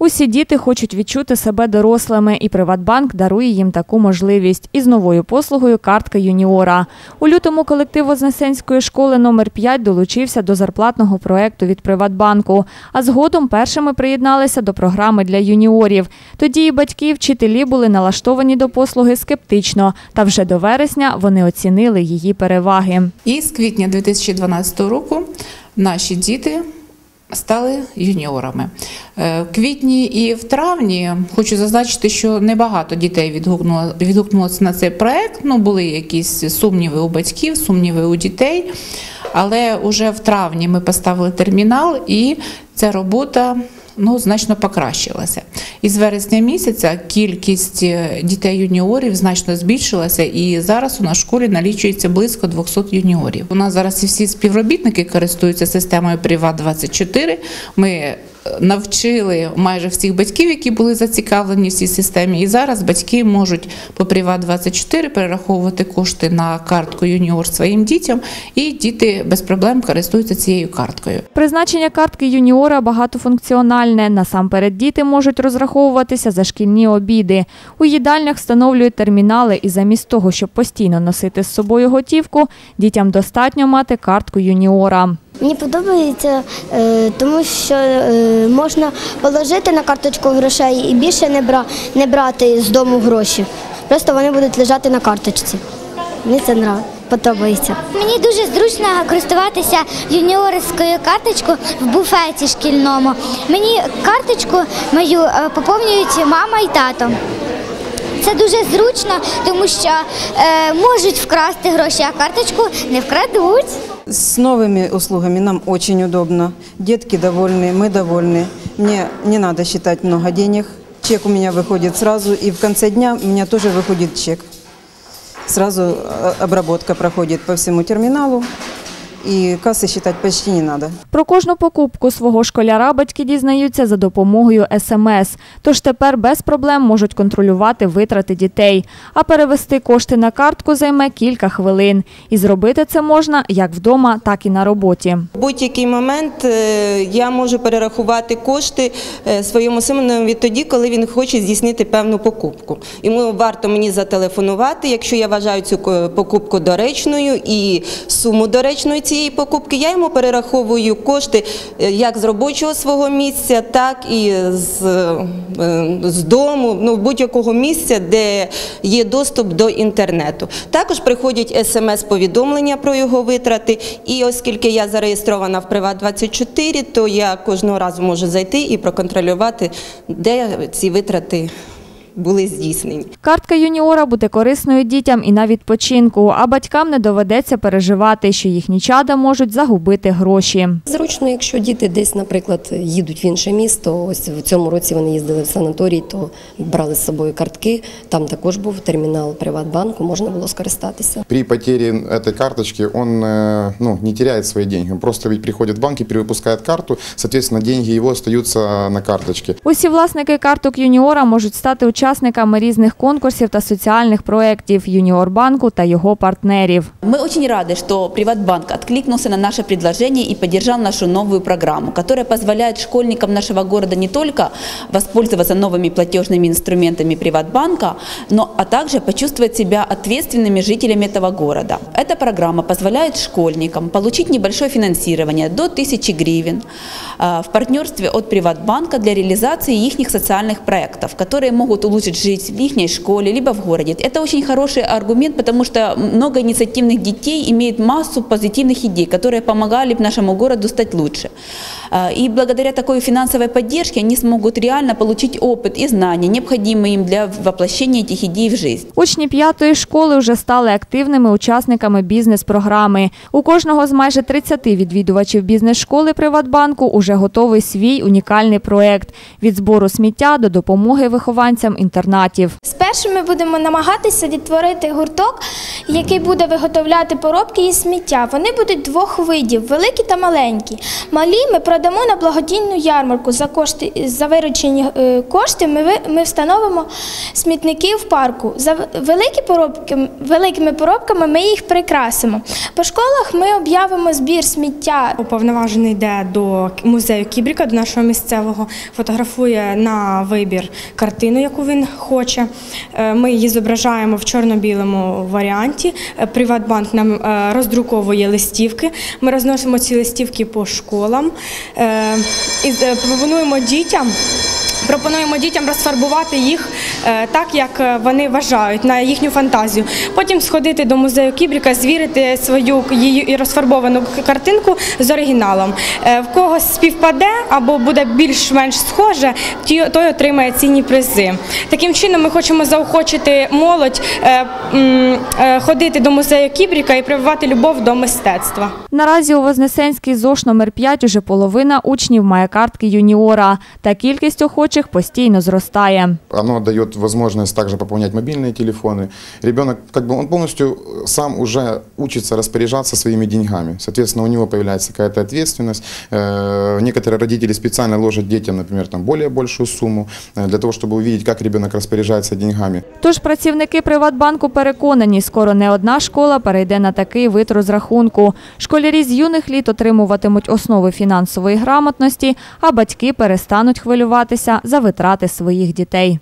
Усі діти хочуть відчути себе дорослими, і Приватбанк дарує їм таку можливість із новою послугою картка юніора. У лютому колектив Вознесенської школи номер 5 долучився до зарплатного проекту від Приватбанку, а згодом першими приєдналися до програми для юніорів. Тоді і батьки, і вчителі були налаштовані до послуги скептично, та вже до вересня вони оцінили її переваги. І з квітня 2012 року наші діти стали юніорами. Е, В квітні і в травні хочу зазначити, що небагато дітей відгукнуло, відгукнулося на цей проект. Ну, були якісь сумніви у батьків, сумніви у дітей. Але вже в травні ми поставили термінал, і ця робота ну, значно покращилася. І з вересня місяця кількість е, дітей-юніорів значно збільшилася, і зараз у нас в школі налічується близько 200 юніорів. У нас зараз і всі співробітники користуються системою Приват 24 Ми навчили майже всіх батьків, які були зацікавлені в цій системі. І зараз батьки можуть по Приват 24 перераховувати кошти на картку юніор своїм дітям, і діти без проблем користуються цією карткою. Призначення картки юніора багатофункціональне. Насамперед діти можуть розраховуватися за шкільні обіди. У їдальнях встановлюють термінали, і замість того, щоб постійно носити з собою готівку, дітям достатньо мати картку юніора. Мені подобається, е, тому що е, можна положити на карточку грошей і більше не, бра, не брати з дому гроші. Просто вони будуть лежати на карточці. Мені це подобається. Мені дуже зручно користуватися юніорською карточкою в буфеті шкільному. Мені карточку мою е, поповнюють мама і тато. Це дуже зручно, тому що можуть вкрасти гроші, а карточку не вкрадуть. С новыми услугами нам очень удобно. Детки довольны, мы довольны. Мне не надо считать много денег. Чек у меня выходит сразу, и в конце дня у меня тоже выходит чек. Сразу э, обработка проходит по всему терминалу, и кассы считать почти не надо. Про кожну покупку свого школяра батьки дізнаються за допомогою СМС. Тож тепер без проблем можуть контролювати витрати дітей. А перевести кошти на картку займе кілька хвилин. І зробити це можна як вдома, так і на роботі. В будь-який момент е, я можу перерахувати кошти е, своєму сину відтоді, коли він хоче здійснити певну покупку. Йому варто мені зателефонувати, якщо я вважаю цю ко- покупку доречною і суму доречною цієї покупки, я йому перераховую кошти е, як з робочого свого місця, так і з, е, з дому, ну будь-якого місця, де є доступ до інтернету. Також приходять смс-повідомлення про його витрати. І оскільки я зареєстрована в Приват 24 то я кожного разу можу зайти і проконтролювати, де ці витрати були здійснені. Картка юніора буде корисною дітям і на відпочинку, а батькам не доведеться переживати, що їхні чада можуть загубити гроші. Зручно, якщо діти десь, наприклад, їдуть в інше місто. Ось в цьому році вони їздили в санаторій, то брали з собою картки. Там також був термінал Приватбанку, можна було скористатися. При потере этой карточки он э, ну, не теряет свои деньги. Он просто ведь приходит в банк и перевыпускает карту, соответственно, деньги его остаются на карточке. Усі власники карток юніора можуть стати учасниками різних конкурсів та соціальних проєктів Юніорбанку та його партнерів. Мы очень рады, что Приватбанк откликнулся на наше предложение и поддержал нашу новую программу, которая позволяет школьникам нашего города не только воспользоваться новыми платежными инструментами Приватбанка, но а также почувствовать себя ответственными жителями этого города. Эта программа позволяет школьникам получить небольшое финансирование до 1000 гривен а, в партнерстве от Приватбанка для реализации их социальных проектов, которые могут улучшить жизнь в их школе либо в городе. Это очень хороший аргумент, потому что много инициативных детей имеют массу позитивных идей, которые помогали б нашему городу стать лучше. А, И благодаря такой финансовой поддержке они смогут реально получить опыт и знания, необходимые им для воплощения этих идей в жизнь. Учні п'ятої школи вже стали активними учасниками бізнес-програми. У кожного з майже 30 відвідувачів бізнес-школи Приватбанку уже готовий свій унікальний проєкт – від збору сміття до допомоги вихованцям інтернатів. Спершу ми будемо намагатися відтворити гурток, який буде виготовляти поробки із сміття. Вони будуть двох видів великі та маленькі. Малі ми продамо на благодійну ярмарку. За кошти за виручені е, кошти ми, ми встановимо смітники в парку. За великі поробки, великими поробками ми їх прикрасимо. По школах ми об'явимо збір сміття Уповноважений йде до музею Кібріка, до нашого місцевого, фотографує на вибір картину, яку він хоче. Е, Ми її зображаємо в чорно-білому варіанті. Е, Приватбанк нам е, роздруковує листівки. Ми розносимо ці листівки по школам і пропонуємо дітям. Пропонуємо дітям розфарбувати їх е, так, як е, вони вважають, на їхню фантазію. Потім сходити до музею Кібріка, звірити свою її розфарбовану картинку з оригіналом. Е, В когось співпаде або буде більш-менш схоже, той отримає цінні призи. Таким чином, ми хочемо заохочити молодь ходити до музею Кібріка і прививати любов до мистецтва. Наразі у Вознесенській ЗОШ номер 5 уже половина учнів має картки юніора, та кількість охочих постійно зростає. Оно дает возможность также пополнять мобильные телефоны. Ребенок, как бы, он полностью сам уже учится распоряжаться своими деньгами. Соответственно, у него появляется какая-то ответственность. Э, Некоторые родители специально ложат детям, например, там более большую сумму э, для того, чтобы увидеть, как ребенок распоряжается деньгами. Тож працівники Приватбанку переконані, скоро не одна школа перейде на такий вид розрахунку. Школярі з юних літ отримуватимуть основи фінансової грамотності, а батьки перестануть хвилюватися за витрати своїх дітей.